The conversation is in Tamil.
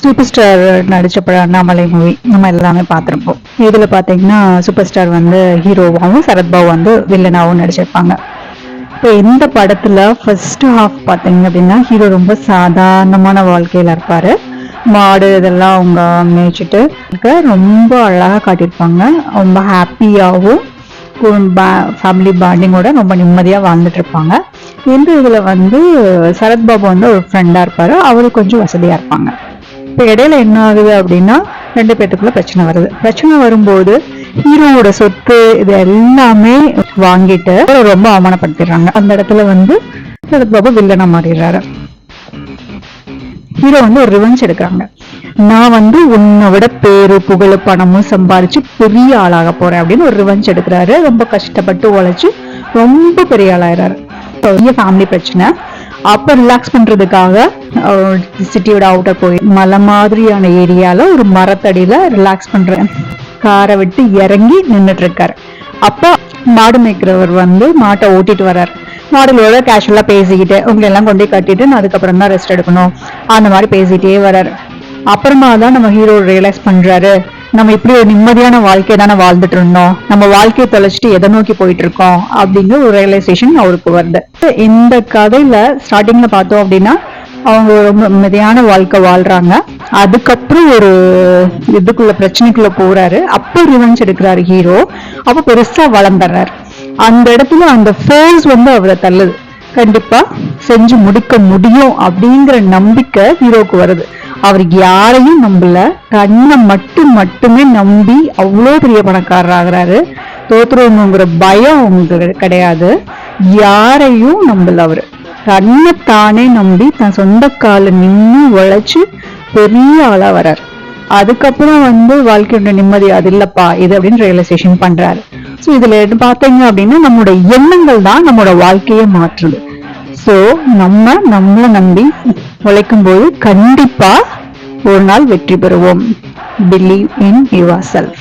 சூப்பர் ஸ்டார் நடித்த படம் அண்ணாமலை மூவி நம்ம எல்லாமே பார்த்துருப்போம். இதில் பார்த்தீங்கன்னா சூப்பர் ஸ்டார் வந்து ஹீரோவாகவும் சரத்பாபு வந்து வில்லனாகவும் நடிச்சிருப்பாங்க. இப்போ இந்த படத்தில் ஃபர்ஸ்ட் ஹாஃப் பார்த்தீங்க அப்படின்னா ஹீரோ ரொம்ப சாதாரணமான வாழ்க்கையில் இருப்பார். மாடு இதெல்லாம் அவங்க மேய்ச்சிட்டு இருக்க ரொம்ப அழகா காட்டியிருப்பாங்க. ரொம்ப ஹாப்பியாகவும் ஃபேமிலி பாண்டிங்கோட ரொம்ப நிம்மதியாக வாழ்ந்துட்டு இருப்பாங்க. இந்த இதில் வந்து சரத்பாபு வந்து ஒரு ஃப்ரெண்டாக இருப்பார். அவரு கொஞ்சம் வசதியாக இருப்பாங்க. இப்போ இடையில என்ன ஆகுது அப்படின்னா ரெண்டு பேர்த்துக்குள்ள பிரச்சனை வருது. பிரச்சனை வரும்போது ஹீரோவோட சொத்து இது எல்லாமே வாங்கிட்டு ரொம்ப அவமானப்படுத்திடுறாங்க. அந்த இடத்துல வந்து சரத் பாபு வில்லனா மாறிடுறாரு. ஹீரோ வந்து ஒரு ரிவெஞ்ச் எடுக்கிறாங்க. நான் வந்து உன்னை விட பேரு புகழ் பணமும் சம்பாரிச்சு பெரிய ஆளாக போறேன் அப்படின்னு ஒரு ரிவெஞ்ச் எடுக்கிறாரு. ரொம்ப கஷ்டப்பட்டு உழைச்சு ரொம்ப பெரிய ஆளாயிறாரு. பெரிய ஃபேமிலி பிரச்சனை. அப்போ ரிலாக்ஸ் பண்றதுக்காக சிட்டியோட அவுட்டர் போய் மலை மாதிரியான ஏரியால ஒரு மரத்தடியில ரிலாக்ஸ் பண்றேன் காரை விட்டு இறங்கி நின்னுட்டு இருக்காரு அப்போ மாடு மேய்க்கிறவர் வந்து மாட்டை ஓட்டிட்டு வர்றார். மாடுகளோட கேஷுவலா பேசிக்கிட்டு உங்களை எல்லாம் கொண்டு கட்டிட்டு நான் அதுக்கப்புறம் தான் ரெஸ்ட் எடுக்கணும். அந்த மாதிரி பேசிட்டே வர்றாரு. அப்புறமா தான் நம்ம ஹீரோ ரியலைஸ் பண்றாரு. நம்ம இப்படி ஒரு நிம்மதியான வாழ்க்கை தானே வாழ்ந்துட்டு இருந்தோம் நம்ம வாழ்க்கையை தொலைச்சிட்டு எதை நோக்கி போயிட்டு இருக்கோம் அப்படிங்கிற ஒரு ரியலைசேஷன் அவருக்கு வருது. இந்த கதையில ஸ்டார்டிங்ல பார்த்தோம் அப்படின்னா அவங்க ரொம்ப நிம்மதியான வாழ்க்கை வாழ்றாங்க. அதுக்கப்புறம் ஒரு இதுக்குள்ள பிரச்சனைக்குள்ள போறாரு. அப்போ ரிவெஞ்ச் எடுக்கிறாரு ஹீரோ அப்ப பெருசா வளர்ந்துடுறாரு. அந்த இடத்துல அந்த ஃபோர்ஸ் வந்து அவரை தள்ளுது. கண்டிப்பா செஞ்சு முடிக்க முடியும் அப்படிங்கிற நம்பிக்கை ஹீரோக்கு வருது. அவர் யாரையும் நம்பல. தன்னை மட்டும் மட்டுமே நம்பி அவ்வளோ பெரிய பணக்காரர் ஆகுறாரு. பயம் அவங்களுக்கு கிடையாது. யாரையும் நம்பல அவர். தன்னை தானே நம்பி தன் சொந்த கால நின்று உழைச்சி பெரிய ஆளா வரார் அதுக்கப்புறம் வந்து வாழ்க்கையோட நிம்மதி அது இல்லப்பா இது அப்படின்னு ரியலைசேஷன் பண்றாரு. ஸோ இதுல பார்த்தீங்க அப்படின்னா நம்மளோட எண்ணங்கள் தான் நம்மளோட வாழ்க்கையை மாற்றுது. ஸோ நம்ம நம்மளை நம்பி உழைக்கும் போது கண்டிப்பா ஒரு நாள் வெற்றி பெறுவோம். Believe in your self